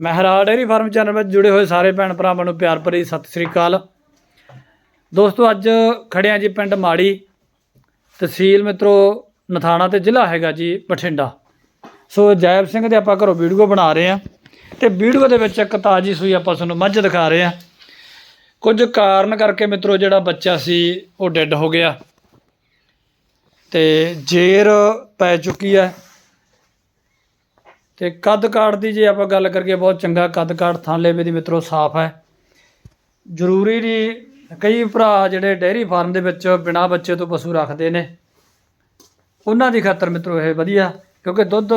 Mehra dairy farm channel ਵਿੱਚ ਜੁੜੇ ਹੋਏ ਸਾਰੇ ਭੈਣ ਭਰਾਵਾਂ ਨੂੰ ਪਿਆਰ ਭਰੀ ਸਤਿ ਸ੍ਰੀ ਅਕਾਲ। ਦੋਸਤੋ, ਅੱਜ ਖੜਿਆ ਜੀ ਪਿੰਡ ਮਾੜੀ, ਤਹਿਸੀਲ ਮਿੱਤਰੋ, ਨਥਾਣਾ ਤੇ ਜ਼ਿਲ੍ਹਾ ਹੈਗਾ ਜੀ ਬਠਿੰਡਾ। ਸੋ ਜੈਬ ਸਿੰਘ ਦੇ ਆਪਾਂ ਘਰੋਂ ਵੀਡੀਓ ਬਣਾ ਰਹੇ ਆ ਤੇ ਵੀਡੀਓ ਦੇ ਵਿੱਚ ਇੱਕ ਤਾਜੀ ਸੂਈ ਆਪਾਂ ਤੁਹਾਨੂੰ ਮੱਝ ਦਿਖਾ ਰਹੇ ਆ ਕੁਝ ਕਾਰਨ ਕਰਕੇ ਮਿੱਤਰੋ, ਜਿਹੜਾ ਬੱਚਾ ਸੀ ਉਹ ਡੈੱਡ ਹੋ ਗਿਆ ਤੇ ਜੇਰ ਪੈ ਚੁੱਕੀ ਹੈ। ਤੇ ਕੱਦ ਕਾਠ ਦੀ ਜੇ ਆਪਾਂ ਗੱਲ ਕਰੀਏ, ਬਹੁਤ ਚੰਗਾ ਕੱਦ ਕਾਠ ਥਾਂ ਦੀ ਮਿੱਤਰੋ ਸਾਫ਼ ਹੈ। ਜ਼ਰੂਰੀ ਨਹੀਂ, ਕਈ ਭਰਾ ਜਿਹੜੇ ਡੇਅਰੀ ਫਾਰਮ ਦੇ ਵਿੱਚ ਬਿਨਾਂ ਬੱਚੇ ਤੋਂ ਪਸ਼ੂ ਰੱਖਦੇ ਨੇ, ਉਹਨਾਂ ਦੀ ਖਾਤਰ ਮਿੱਤਰੋ ਇਹ ਵਧੀਆ, ਕਿਉਂਕਿ ਦੁੱਧ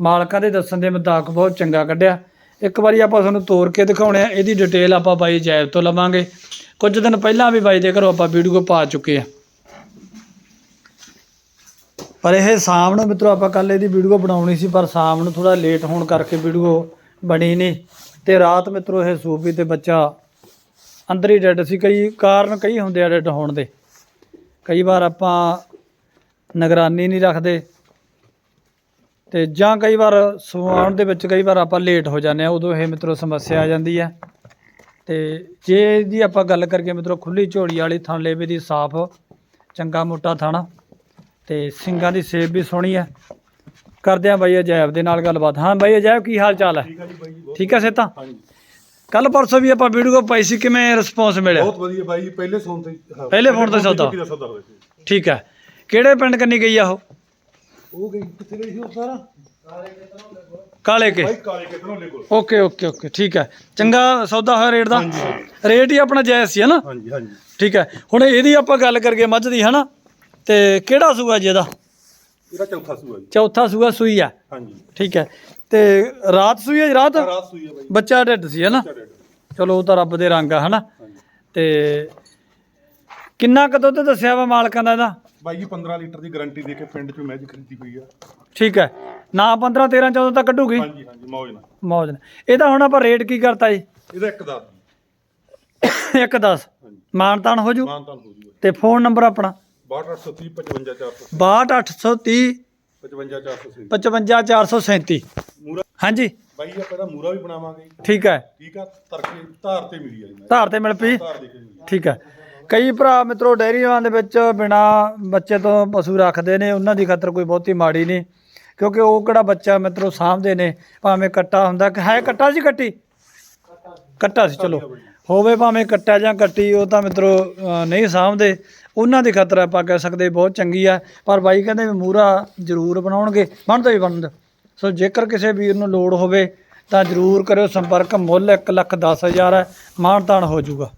ਮਾਲਕਾਂ ਦੇ ਦੱਸਣ ਦੇ ਮੁਤਾਬਕ ਬਹੁਤ ਚੰਗਾ ਕੱਢਿਆ। ਇੱਕ ਵਾਰੀ ਆਪਾਂ ਤੁਹਾਨੂੰ ਤੋੜ ਕੇ ਦਿਖਾਉਣੇ ਆ, ਇਹਦੀ ਡਿਟੇਲ ਆਪਾਂ ਬਾਈ ਜੈਬ ਤੋਂ ਲਵਾਂਗੇ। ਕੁਝ ਦਿਨ ਪਹਿਲਾਂ ਵੀ ਬਾਈ ਦੇ ਘਰੋਂ ਆਪਾਂ ਵੀਡੀਓ ਪਾ ਚੁੱਕੇ ਆ। ਪਰ ਇਹ ਸ਼ਾਮ ਨੂੰ ਮਿੱਤਰੋ, ਆਪਾਂ ਕੱਲ ਇਹਦੀ ਵੀਡੀਓ ਬਣਾਉਣੀ ਸੀ, ਪਰ ਸ਼ਾਮ ਨੂੰ ਥੋੜਾ ਲੇਟ ਹੋਣ ਕਰਕੇ ਵੀਡੀਓ ਬਣੀ ਨਹੀਂ। ਤੇ ਰਾਤ ਮਿੱਤਰੋ, ਇਹ ਸੂਪੀ ਤੇ ਬੱਚਾ ਅੰਦਰ ਹੀ ਡੈੱਡ ਸੀ। ਕਈ ਕਾਰਨ ਕਈ ਹੁੰਦੇ ਆ ਡੈੱਡ ਹੋਣ ਦੇ। ਕਈ ਵਾਰ ਆਪਾਂ ਨਿਗਰਾਨੀ ਨਹੀਂ ਰੱਖਦੇ। ਤੇ ਜਾਂ ਕਈ ਵਾਰ ਸਵਾਉਣ ਦੇ ਵਿੱਚ ਕਈ ਵਾਰ ਆਪਾਂ ਲੇਟ ਹੋ ਜਾਂਦੇ ਆ, ਉਦੋਂ ਇਹ ਮਿੱਤਰੋ ਸਮੱਸਿਆ ਆ ਜਾਂਦੀ ਹੈ ਤੇ ਜੇ ਇਹਦੀ ਆਪਾਂ ਗੱਲ ਕਰੀਏ ਮਿੱਤਰੋ, ਖੁੱਲੀ ਝੋਲੀ ਵਾਲੀ ਥਣ ਲੇਵੇ ਦੀ ਸਾਫ਼, ਚੰਗਾ ਮੋਟਾ ਥਾਣਾ। ਤੇ ਸਿੰਘਾਂ ਦੀ ਸੇਬ ਵੀ ਸੋਹਣੀ ਹੈ ਕਰਦੇ ਆ ਬਾਈ ਅਜੈਬ ਦੇ ਨਾਲ ਗੱਲਬਾਤ। ਹਾਂ ਬਾਈ ਅਜੈਬ ਕੀ ਹਾਲ ਚਾਲ ਹੈ ਠੀਕ ਆ ਜੀ ਬਾਈ ਜੀ ਬਹੁਤ ਠੀਕ ਹੈ ਸੇਤਾ ਹਾਂਜੀ। ਕੱਲ ਪਰਸੋਂ ਵੀ ਆਪਾਂ ਵੀਡੀਓ ਪਾਈ ਸੀ ਕਿਵੇਂ ਰਿਸਪੌਂਸ ਮਿਲਿਆ? ਬਹੁਤ ਵਧੀਆ ਬਾਈ ਜੀ ਪਹਿਲੇ ਫੋਨ ਤੇ ਹਾਂ, ਪਹਿਲੇ phone ਤੇ ਸੌਦਾ। ਦਾ ਸੌਦਾ ਹੋਇਆ ਸੀ। ਠੀਕ ਹੈ ਕਿਹੜੇ ਪਿੰਡ ਕੰਨੀ ਗਈ ਆ ਉਹ? ਉਹ ਗਈ ਕਿੱਥੇ ਗਈ ਸੀ ਉਹ ਸਾਰਾ? ਕਾਲੇ ਕੇ। ਬਾਈ ਕਾਲੇ ਕਿਤਨੋਂ ਲੈ ਕੋਲ। ਓਕੇ ਓਕੇ ਓਕੇ ਠੀਕ ਹੈ ਚੰਗਾ ਸੌਦਾ ਹੋਇਆ ਰੇਟ ਦਾ? ਹਾਂਜੀ। ਰੇਟ ਹੀ ਆਪਣਾ ਜਾਇਜ਼ ਸੀ ਹਨਾ ਹਾਂਜੀ ਹਾਂਜੀ। ਠੀਕ ਹੈ ਹੁਣ ਇਹਦੀ ਆਪਾਂ ਗੱਲ ਕਰੀਏ ਮੱਝ ਦੀ ਹਨਾ ਤੇ ਕਿਹੜਾ ਸੂਆ ਜੀ ਇਹਦਾ? ਇਹਦਾ ਚੌਥਾ ਸੂਆ ਜੀ। ਚੌਥਾ ਸੂਆ ਸੂਈ ਆ? ਹਾਂਜੀ। ਠੀਕ ਹੈ। ਤੇ ਰਾਤ ਸੂਈ ਹੈ ਜੀ ਰਾਤ? ਰਾਤ ਸੂਈ ਆ ਬਾਈ। ਬੱਚਾ ਢਿੱਡ ਸੀ ਹਨਾ ਚੱਲ ਚਲੋ ਉਹ ਤਾਂ ਰੱਬ ਦੇ ਰੰਗ ਆ ਹਨਾ ਹਾਂਜੀ। ਤੇ ਕਿੰਨਾ ਕੁ ਦੁੱਧ ਦੱਸਿਆ ਵਾ ਮਾਲਕਾਂ ਦਾ ਇਹਦਾ? ਬਾਈ ਜੀ 15 ਲੀਟਰ ਦੀ ਗਾਰੰਟੀ ਦੇ ਕੇ ਪਿੰਡ ਚੋਂ ਮੈਚ ਖਰੀਦੀ ਹੋਈ ਆ। ਠੀਕ ਹੈ। ਨਾ 15 13 14 ਤੱਕ ਕੱਢੂਗੀ? ਹਾਂਜੀ ਹਾਂਜੀ ਮੌਜ ਨਾਲ। ਮੌਜ ਨਾਲ। ਇਹਦਾ ਹੁਣ ਆਪਾਂ ਰੇਟ ਕੀ ਕਰਤਾ ਜੀ? ਇਹਦਾ ਇੱਕ ਦਾ 1 10 ਹਾਂਜੀ। ਮਾਨਤਾਨ ਹੋ ਜੂ? ਮਾਨਤਾਨ ਹੋ ਜੂਗਾ ਤੇ ਫੋਨ ਨੰਬਰ ਆਪਣਾ? 62830 55400 62830 55400 55437 ਮੂਰਾ ਹਾਂਜੀ। ਬਾਈ ਆਪਾਂ ਇਹਦਾ ਮੂਰਾ ਵੀ ਬਣਾਵਾਂਗੇ। ਠੀਕ ਹੈ। ਠੀਕ ਆ ਤਰਕੇ ਧਾਰ ਤੇ ਮਿਲੀ ਆ ਜੀ ਧਾਰ ਤੇ ਮਿਲ ਪਈ। ਠੀਕ ਹੈ। ਕਈ ਭਰਾ ਮਿੱਤਰੋ ਡੈਰੀਆਂ ਦੇ ਵਿੱਚ ਬਿਨਾ ਬੱਚੇ ਤੋਂ ਪਸ਼ੂ ਰੱਖਦੇ ਨੇ ਉਹਨਾਂ ਦੀ ਖਾਤਰ ਕੋਈ ਬਹੁਤੀ ਮਾੜੀ ਨਹੀਂ। ਕਿਉਂਕਿ ਉਹ ਕਿਹੜਾ ਬੱਚਾ ਮਿੱਤਰੋ ਸਾਂਭਦੇ ਨੇ ਭਾਵੇਂ ਕੱਟਾ ਹੁੰਦਾ। ਕਿ ਹੈ ਕੱਟਾ ਸੀ ਕੱਟੀ? ਕੱਟਾ ਸੀ, ਚਲੋ। ਹੋਵੇ ਭਾਵੇਂ ਕੱਟਾ ਜਾਂ ਕੱਟੀ, ਉਹ ਤਾਂ ਮਿੱਤਰੋ ਨਹੀਂ ਸਾਂਭਦੇ। ਉਹਨਾਂ ਦੀ ਖਾਤਰ ਆਪਾਂ ਕਹਿ ਸਕਦੇ ਬਹੁਤ ਚੰਗੀ ਆ। ਪਰ ਬਾਈ ਕਹਿੰਦੇ ਵੀ ਮੂਰਾ ਜ਼ਰੂਰ ਬਣਾਉਣਗੇ। ਬਣਦਾ ਹੀ ਬਣਦਾ। ਸੋ ਜੇਕਰ ਕਿਸੇ ਵੀਰ ਨੂੰ ਲੋੜ ਹੋਵੇ, ਤਾਂ ਜ਼ਰੂਰ ਕਰਿਓ ਸੰਪਰਕ। ਮੁੱਲ 1 ਲੱਖ 10 ਹਜ਼ਾਰ ਹੈ। ਮਾਣ ਤਾਣ ਹੋ ਜਾਊਗਾ।